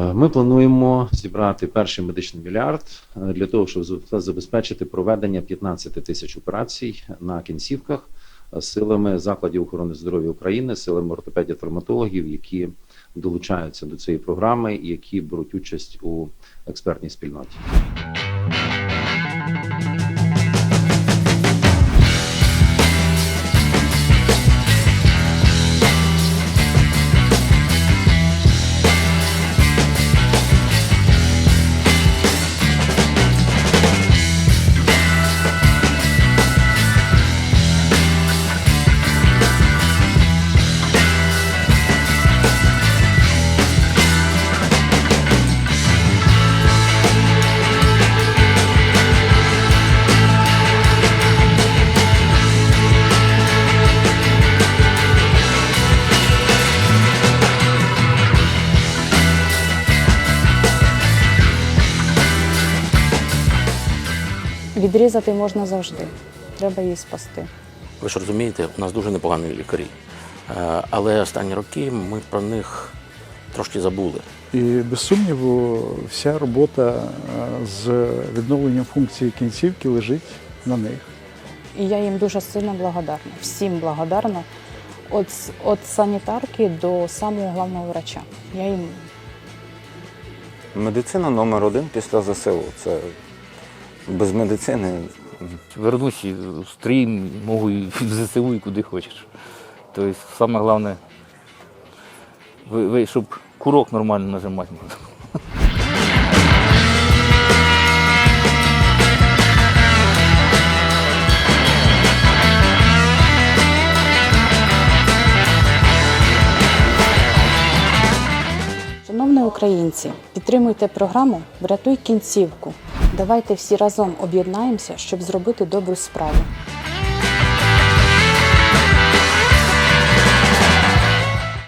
Е, Ми плануємо зібрати перший медичний мільярд е, для того, щоб забезпечити проведення 15 тисяч операцій на кінцівках е, силами закладів охорони здоров'я України, силами ортопедів травматологів, які долучаються до цієї програми і які беруть участь у експертній спільноті. Відрізати можна завжди. Треба її спасти. Ви ж розумієте, у нас дуже непогані лікарі. Е, Але останні роки ми про них трошки забули. І без сумніву, вся робота е, з відновленням функції кінцівки лежить на них. І я їм дуже сильно благодарна. Всім благодарна. От, от санітарки до самого головного врача. Я їм Медицина номер один після ЗСУ. Це без медицини Вернусь і в стрій, можу і в ЗСУ, і куди хочеш. Тобто, саме головне, ви, ви, щоб курок нормально нажимати можна. Шановні українці, підтримуйте програму Врятуй кінцівку. Давайте всі разом об'єднаємося, щоб зробити добру справу.